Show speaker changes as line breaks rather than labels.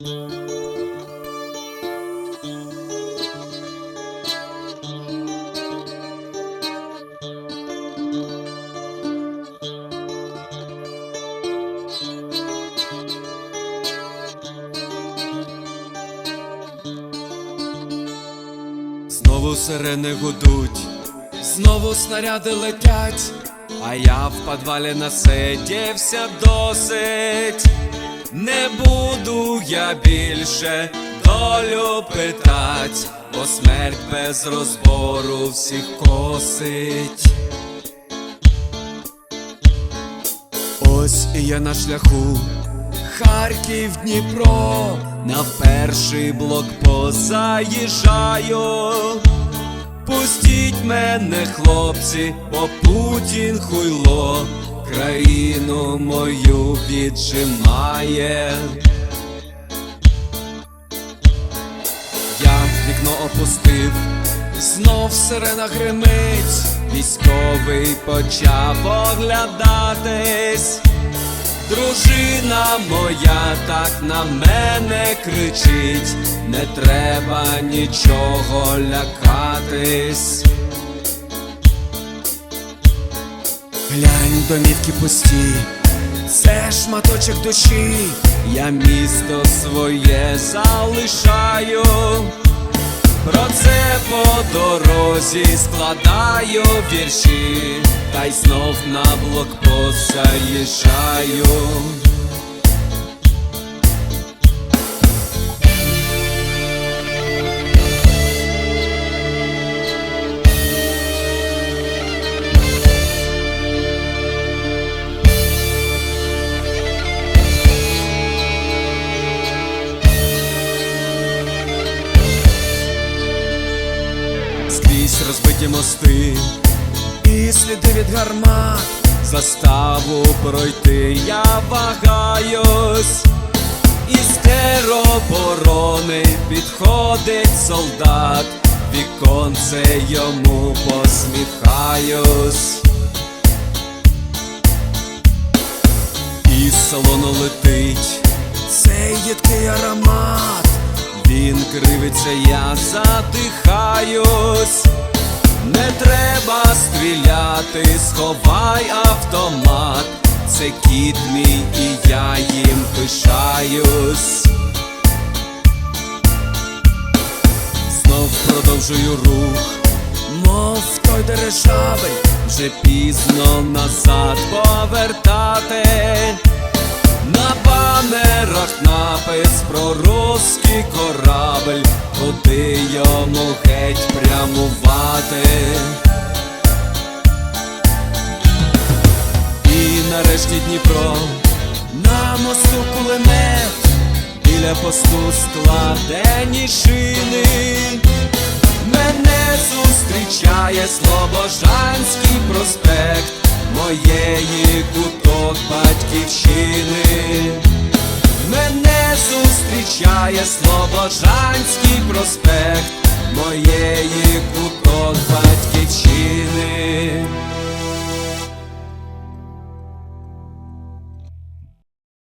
Знову сирени гудуть, знову снаряди летять, а я в подвалі насидівся досить. Не буду я більше долю питать, бо смерть без розбору всіх косить. Ось і я на шляху. Харків, Дніпро, на перший блокпост заїжджаю. Пустіть мене, хлопці, бо Путін хуйло, країну мою віджимає. Вікно опустив, знов сирена гримить, військовий почав оглядатись. Дружина моя так на мене кричить, не треба нічого лякатись. Глянь, домівки пусті, це шматочок душі, я місто своє залишаю. Про це по дорозі складаю вірші, та й знов на блокпост заїжджаю. Розбиті мости і сліди від гармат, заставу пройти я вагаюсь, із тероборони підходить солдат, віконце йому посміхаюсь. Із салону летить цей їдкий аромат. Він кривиться, я задихаюсь. Не треба стріляти, сховай автомат. Це кіт мій і я їм пишаюсь. Знов продовжую рух, мов той дирижабель, вже пізно назад повертати. На банерах напис про руський корабель, куди йому геть прямувати. І нарешті Дніпро, на мосту кулемет, біля посту складені шини. Мене зустрічає Слобожанський проспект моєї куток батьківщини. Мене зустрічає Слобожанський проспект моєї куток батьківщини.